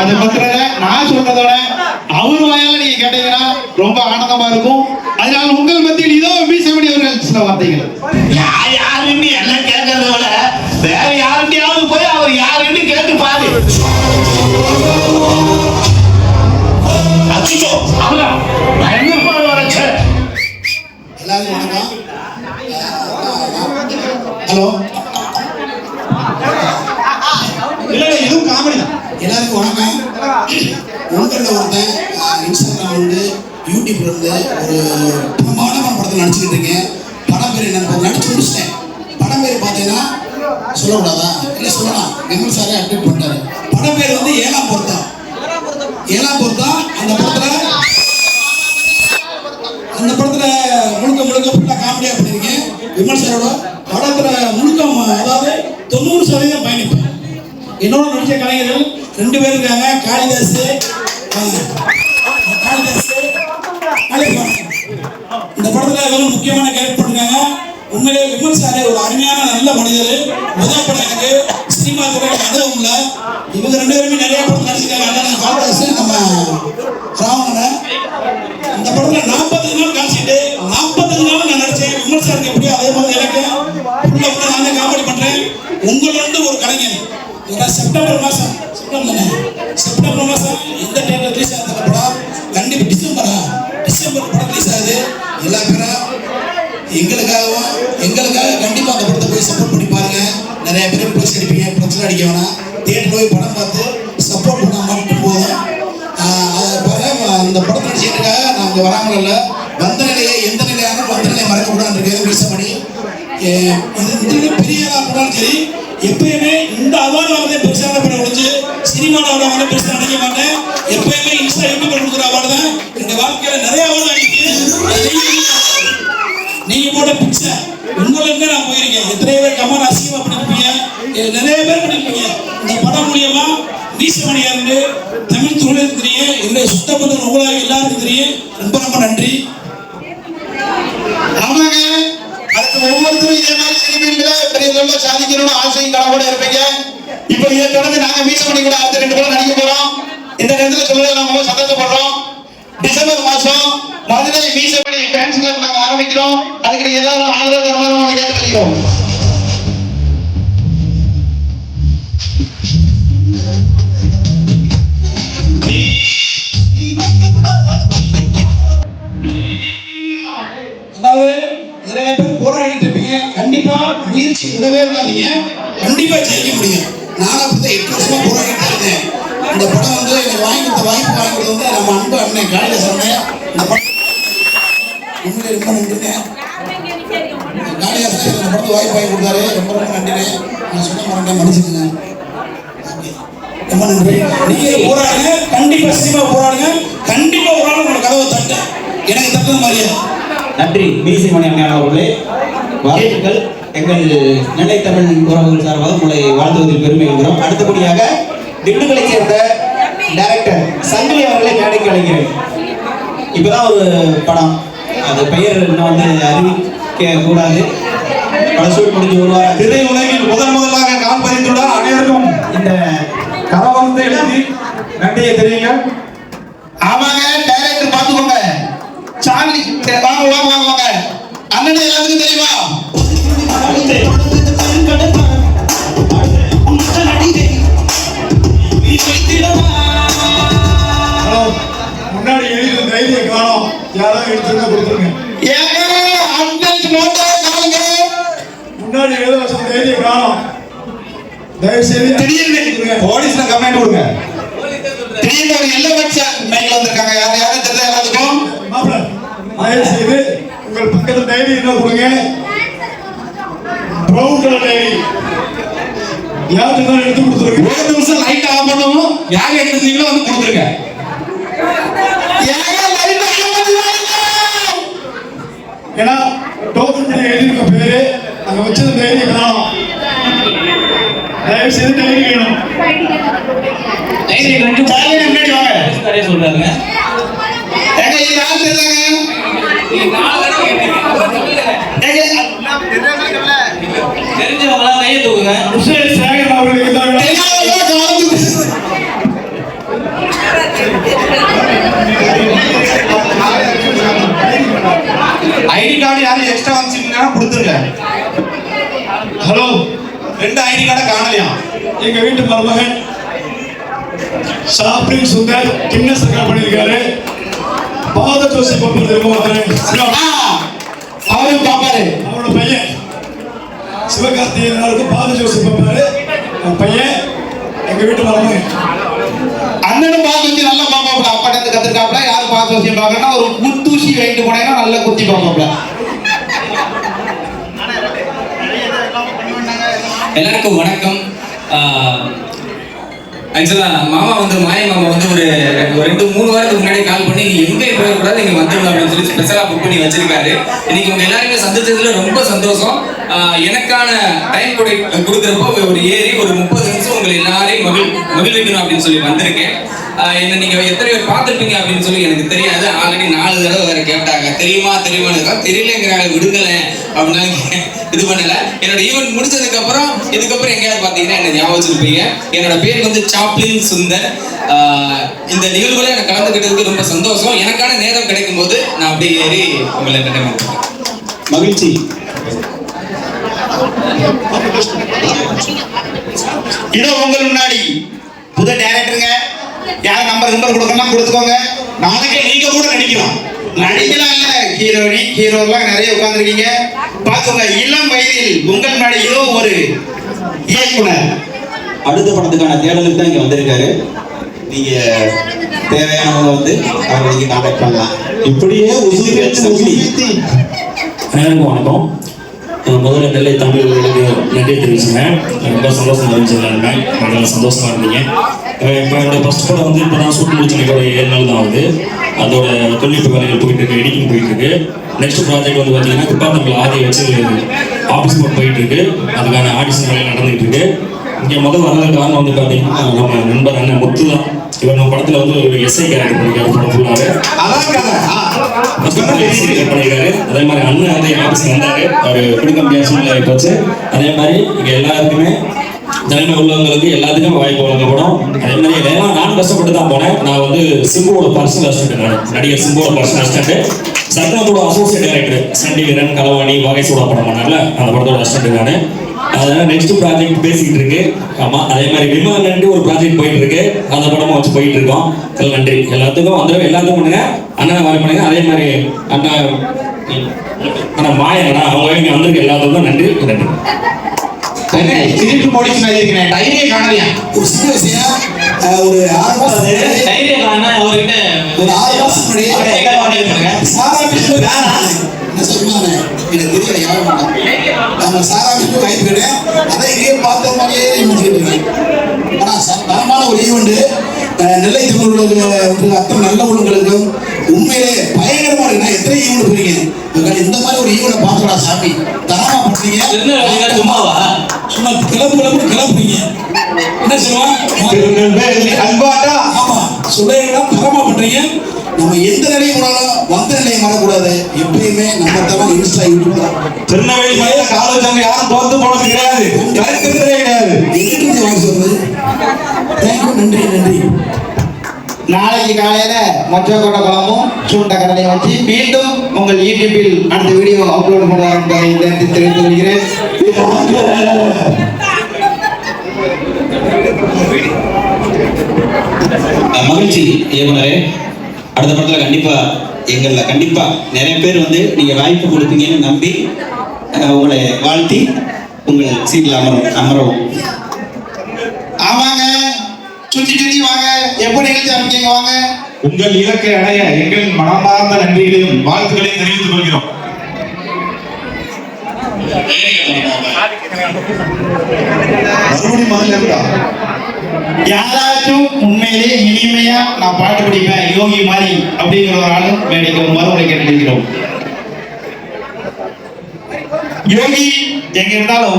அதை பத்திரத நான் சொல்றதோட அவர் வாயால நீங்க கேட்டீங்கன்னா ரொம்ப ஆனந்தமா இருக்கும். அதனால உங்கள் மத்தியில் இதோ மீசமணி அவர்கள் சில வார்த்தைகள். யார் யாருன்னு எல்லாம் கேட்கறத விட வேற யாருண்டையாவது போய் அவர் யாருன்னு கேட்டு பாரு. இருந்து ஒரு பிரமாண்டமான படத்தில் நடிச்சுக்கிட்டு இருக்கேன் படம் பேர் என்ன நடிச்சு முடிச்சிட்டேன். படம் பேர் பார்த்தீங்கன்னா சொல்லக்கூடாதா? இல்லை சொல்லலாம். விமல் சாரே அப்டேட் பண்ணிட்டாரு. படம் பேர் வந்து ஏழாம் பொருத்தம். ஏழாம் பொருத்தம் அந்த படத்தில் அந்த படத்துல முழுக்க முழுக்க ஃபுல்லாக காமெடியாக பண்ணியிருக்கேன். விமல் சாரோட படத்துல முழுக்க அதாவது தொண்ணூறு சதவீதம் பயணிப்பேன் என்னோட நடிச்ச கலைஞர்கள் ரெண்டு பேர் இருக்காங்க காளிதாஸ் காளிதாஸ் இந்த படத்துல வெறும் முக்கியமான கேரக்டர் பண்ணிருக்காங்க. உண்மையிலே விமல் சாரே ஒரு அருமையான நல்ல மனிதர். முதல் படம் எனக்கு சினிமா துறையில் அனுபவம் இல்லை. இவங்க ரெண்டு பேருமே நிறைய படம் நடிச்சிருக்காங்க. அண்ணன் காளிதாஸ் நம்ம ராவணன். இந்த படத்துல நாற்பத்தஞ்சு நாள் காமிச்சிட்டு நாற்பத்தஞ்சு நாள் நான் நடிச்சேன். விமல் சாருக்கு எப்படியோ அதே மாதிரி எனக்கு. உள்ள உள்ள நான் காமெடி பண்றேன். உங்களிருந்து ஒரு கலைஞன் ஏன்னா செப்டம்பர் மாசம். செப்டம்பர் தானே? செப்டம்பர் மாசம். எந்த டைம்ல ரிலீஸ் ஆகுது படம். அடிக்க வேணாம் தேட்டர் போய் படம் பார்த்து சப்போர்ட் பண்ணா மட்டும் போதும். பாருங்க அந்த படத்தை நடிச்சதுக்காக நான் இங்கே வராமல் இல்லை. வந்த நிலையை எந்த நிலையான வந்த நிலையை மறக்க கூடாது இருக்கு மிஸ் பண்ணி பெரிய இருந்தாலும் சரி எப்பயுமே இந்த அவார்டு வாங்க பெருசாக பண்ண முடிஞ்சு. சினிமாவில் அவார்டு வாங்க பெருசாக நினைக்க மாட்டேன். எப்பயுமே இன்ஸ்டா யூடியூப்ல கொடுக்குற அவார்டு தான். இந்த வாழ்க்கையில் நிறைய அவார்டு வாங்கிட்டு நீங்கள் போட்ட பிக்சர் உங்களுக்கு நான் போயிருக்கேன். எத்தனை பேர் நிறைய பேர் பண்ணிருப்பீங்க இந்த படம் மூலியமா வீசமணியா இருந்து தமிழ் தொழில் தெரியும். என்னுடைய சுத்த பந்தம் உங்களாக எல்லாருக்கும் தெரியும். ரொம்ப ரொம்ப நன்றி. ஆமாங்க. அடுத்து ஒவ்வொருத்தரும் இதே மாதிரி சினிமையில பெரிய தொழில சாதிக்கணும்னு ஆசையும் கனவோட இருப்பீங்க. இப்போ இதை தொடர்ந்து நாங்க வீசமணி கூட அடுத்த ரெண்டு படம் நடிக்க போறோம். இந்த நேரத்தில் சொல்ல நாங்க ரொம்ப சந்தோஷப்படுறோம். டிசம்பர் மாசம் மதுரை வீசமணி டான்ஸ் கிளப் நாங்க ஆரம்பிக்கிறோம். அதுக்கு எல்லாரும் ஆதரவு தருமாறு நாங்க கேட்டுக்கிறோம் கண்டிப்பா முயற்சி விடவே கண்டிப்பா ஜெயிக்க முடியும். நானும் அப்படிதான் எட்டு வருஷமா போராடிட்டு இருந்தேன். இந்த படம் வந்து எனக்கு வாங்கி கொடுத்த வாய்ப்பு வந்து நம்ம அன்பு அண்ணன் காளிதாஸ் அண்ணன் இந்த படம் உண்மையிலே ரொம்ப நன்றிங்க இந்த படத்துக்கு வாய்ப்பு வாங்கி கொடுத்தாரு. ரொம்ப ரொம்ப நன்றிங்க நான் சொன்ன மறந்தேன் ரொம்ப நன்றி. நீங்க போராடுங்க. கண்டிப்பா சினிமா போராடுங்க. கண்டிப்பா ஒரு நாள் உங்களோட கதவை தட்டு எனக்கு தட்டுறது மாதிரியே? நன்றி. மீசி மணி அண்ணன் அவர்களே. வாழ்த்துக்கள் எங்கள் நெல்லை தமிழ் உறவுகள் சார்பாக உங்களை வாழ்த்துவதில் பெருமை கொள்கிறோம். அடுத்தபடியாக திண்டுக்கலை சேர்ந்த டைரக்டர் சங்கிலி அவர்களை மேடைக்கு அழைக்கிறேன். இப்பதான் ஒரு படம். அது பெயர் இன்னும் வந்து அறிவிக்க கூடாது பல ஷூட் முடிஞ்சு ஒரு வாரம். திரை உலகில் முதன் முதலாக கால் பதித்துள்ள அனைவருக்கும் இந்த கரவந்து எழுதி. நன்றியை தெரியுங்க ஆமாங்க டைரக்டர் பாத்துக்கோங்க சார்லி சரி, வாங்க வாங்க வாங்க வாங்க. அண்ணன் எல்லாத்துக்கும் தெரியுமா. திடீர்னு போலீஸ்ல கம்ப்ளைண்ட் கொடுங்க. திடீர்னு ஒரு எல்லை வச்ச மைக்ல வந்திருக்காங்க. யார் யாரும் தெரியல எல்லாத்துக்கும்? மாப்பிள்ள தயவு செய்து உங்கள் பக்கத்துல டைரி என்ன கொடுங்க? Brown colour diary. யாருக்கு எடுத்து கொடுத்துருங்க ஒரு நிமிஷம் லைட் ஆஃப் பண்ணுவோம் யார் எடுத்தீங்களோ வந்து கொடுத்துருங்க. ஏன்னா டோக்கன் எழுதியிருக்க பேரு அங்க வச்சது டைரி தயவு செய்து கைது வேணும் முன்னாடி வாங்க சொல்றாங்க ஏங்க ஐடி கார்டு யாரும் எக்ஸ்ட்ரா வந்துச்சுன்னா கொடுத்துருங்க. ஹலோ. ரெண்டு ஐடி கார்டை காணலையாம் எங்க வீட்டு மருமகன் ஷாப்பிங் சுந்தர் கின்னஸ் ரெக்கார்ட் பண்ணியிருக்காரு. பாத ஜோசி தெரியுமா ஆ, அவரும் பாப்பாரு அவரோட பையன். சிவகார்த்திகேயனுக்கு பாத ஜோசி பப்பாரு பையன் எங்க வீட்டு மருமகன். அண்ணனும் பாத்து வச்சு நல்லா பாப்பாப்ல அப்பாட்ட இருந்து கத்துருக்காப்ல யாரும் பாத்து வச்சு பாக்கணும்னா ஒரு குத்தூசி வாங்கிட்டு போனீங்கன்னா நல்லா குத்தி பாப்பாப்ல எல்லாருக்கும் வணக்கம். ஆக்சுவலா மாமா வந்து மாய மாமா வந்து ஒரு ரெண்டு மூணு வாரத்துக்கு முன்னாடி கால் பண்ணி நீங்க எங்கே போகக்கூடாது நீங்க வந்துடணும் அப்படின்னு சொல்லி ஸ்பெஷலா புக் பண்ணி வச்சிருக்காரு. இன்னைக்கு உங்க எல்லாருமே சந்திச்சதுல ரொம்ப சந்தோஷம். எனக்கான டைம் கொடு கொடுக்குறப்போ ஒரு ஏறி ஒரு முப்பது நிமிஷம் உங்களை எல்லாரையும் மகிழ் மகிழ்விக்கணும் அப்படின்னு சொல்லி வந்திருக்கேன். என்ன நீங்க எத்தனை பேர் பார்த்துருப்பீங்க அப்படின்னு சொல்லி எனக்கு தெரியாது. ஆல்ரெடி நாலு தடவை வேற கேட்டாங்க. தெரியுமா தெரியுமா தெரியலங்கிறாங்க விடுங்களேன் அப்படின்னு இது பண்ணல. என்னோட ஈவெண்ட் முடிச்சதுக்கு அப்புறம் இதுக்கப்புறம் எங்கேயாவது பாத்தீங்கன்னா என்ன ஞாபகம் வச்சிருப்பீங்க? என்னோட பேர் வந்து சாப்ளின் சுந்தர். இந்த நிகழ்வுல எனக்கு கலந்துக்கிட்டதுக்கு ரொம்ப சந்தோஷம். எனக்கான நேரம் கிடைக்கும் போது நான் அப்படியே ஏறி உங்களை entertainment மகிழ்ச்சி. இதோ உங்கள் முன்னாடி. புது டைரக்டருங்க யார் நம்பர் நம்பர் கொடுக்கணும் கொடுத்துக்கோங்க. நாளைக்கே நீங்க கூட நடிக்கலாம். நடிக்கலாம் இல்ல ஹீரோனி ஹீரோலாம் நிறைய உட்கார்ந்துருக்கீங்க. பாத்துங்க இளம் வயதில் உங்கள் முன்னாடி இதோ ஒரு இயக்குனர். அடுத்த படத்துக்கான தேடலுக்கு தான் இங்க வந்திருக்காரு. நீங்க தேவையானவங்க வந்து அவரை நீங்க கான்டாக்ட் பண்ணலாம். இப்படியே அனைவருக்கும் வணக்கம். அஹ் முதல்ல நெல்லை தமிழர்களுக்கு நன்றி தெரிவிச்சுங்க ரொம்ப சந்தோஷம் தெரிஞ்சு எல்லாருமே. நல்லா சந்தோஷமா இருந்தீங்க. இப்போ என்னோட ஃபர்ஸ்ட் படம் வந்து இப்போ தான் ஷூட் முடிச்சு ஒரு ஏழு நாள் தான் ஆகுது. அதோட தொழில்நுட்ப வேலைகள் போயிட்டு இருக்கு எடிட்டிங் போயிட்டு இருக்கு. நெக்ஸ்ட் ப்ராஜெக்ட் வந்து பார்த்தீங்கன்னா டிபார்ட்மெண்ட்ல ஆதியை வச்சு ஆஃபீஸ் போர்ட் போயிட்டு இருக்கு. அதுக்கான ஆடிஷன் வேலை நடந்துகிட்டு இருக்கு. இங்கே முதல் வரதுக்கு காரணம் வந்து பார்த்தீங்கன்னா நம்ம நண்பர் அண்ணன் முத்து தான் இவர் நம்ம படத்தில் வந்து ஒரு எஸ்ஐ கேரக்டர் பண்ணிக்கிறார் படம் ஃபுல்லாகவே அதான் கதை ஆ. அதே மாதிரி அண்ணன் வந்து என் ஆஃபீஸ்க்கு வந்தாரு. அவரு கொடுக்க முடியாத சூழ்நிலை போச்சு. அதே மாதிரி இங்க எல்லாருக்குமே தலைமை உள்ளவங்களுக்கு எல்லாத்துக்கும் வாய்ப்பு வழங்கப்படும். அதே மாதிரி வேணா நான் கஷ்டப்பட்டு தான் போனேன். நான் வந்து சிம்புவோட பர்சனல் அசிஸ்டன்ட் நான். நடிகர் சிம்புவோட பர்சனல் அசிஸ்டன்ட் சத்னாவோட அசோசியேட் டைரக்டர் சண்டி வீரன் கலவாணி வாகைசூடா படம் பண்ணார்ல அந்த படத்தோட அசிஸ்டன்ட் நான். அதனால நெக்ஸ்ட் ப்ராஜெக்ட் பேசிக்கிட்டு இருக்கு. ஆமா அதே மாதிரி விமான நன்றி ஒரு ப்ராஜெக்ட் போயிட்டு இருக்கு அந்த படமும் வச்சு போயிட்டு இருக்கோம் நன்றி. எல்லாத்துக்கும் வந்துடும் எல்லாத்துக்கும் பண்ணுங்க. அண்ணனை வர பண்ணுங்க. அதே மாதிரி அண்ணா அண்ணா மாயங்கண்ணா அவங்க இங்க வந்திருக்க. எல்லாத்துக்கும் நன்றி. நன்றி. டைரியே காணலையா? ஒரு சின்ன விஷயம். அஹ், ஒரு ஆறு மாசம் அவர்கிட்ட ஒரு ஆறு மாசம் முன்னாடி சாரா சொல்லுவாங்க எனக்கு தெரியல யாரும். நம்ம சாரா பிஸ்கு வாய்ப்பு கிடையாது அதை இங்கேயே பார்த்த மாதிரியே முடிச்சுக்கிட்டு இருக்கேன். ஆனா ச- தரமான ஒரு ஈவெண்ட் நெல்லை தமிழர்களுக்கு அத்தனை நல்ல உள்ளங்களுக்கும் உண்மையிலே பயங்கரமா இருக்கு. நான் எத்தனை ஈவெண்ட் போறீங்க உங்கள் இந்த மாதிரி ஒரு ஈவெண்ட் பார்க்கறா சாமி. தரமா பண்றீங்க. சும்மாவா? சும்மா கிளம்பு கிளம்பு கிளம்புறீங்க. என்ன சொல்லுவான் ஆமா. சுடையெல்லாம் தரமா பண்றீங்க. நம்ம எந்த நிலையும் போனாலும் வந்த நிலையை மறக்கூடாது. எப்பயுமே நம்ம தரம் இன்ஸ்டா யூடியூப் தான் திருநெல்வேலி மலையில கால வச்சாங்க யாரும் தோத்து போனது கிடையாது. கருத்துறதே கிடையாது. இருந்து வாங்கி சொல்றது தேங்க்யூ நன்றி நன்றி. நாளைக்கு காலையில மொச்சை கொண்ட குழம்பும் சூண்ட கடலையும் வச்சு மீண்டும் உங்கள் யூடியூபில் அடுத்த வீடியோ அப்லோட் பண்ணுவாங்க என்பதை இந்த தெரிவித்துக் கொள்கிறேன். மகிழ்ச்சி இயக்குனரே. அடுத்த படத்துல கண்டிப்பா எங்கள்ல கண்டிப்பா நிறைய பேர் வந்து நீங்க வாய்ப்பு கொடுப்பீங்கன்னு நம்பி உங்களை வாழ்த்தி உங்கள் சீட்டில் அமரும் அமரவும். ஆமாங்க. சுத்தி சுத்தி வாங்க. எப்போ நிகழ்ச்சி ஆரம்பிக்கீங்க வாங்க. உங்கள் இலக்கை அடைய எங்கள் மனமார்ந்த நன்றிகளையும் வாழ்த்துக்களையும் தெரிவித்துக் கொள்கிறோம். மறுபடியும் இருந்தா யாராச்சும் உண்மையிலேயே இனிமையா நான் பாட்டு பிடிப்பேன் யோகி மாதிரி அப்படிங்கிற ஒரு ஆளு மேடைக்கு மறுமுறை யோகி எங்க இருந்தாலும்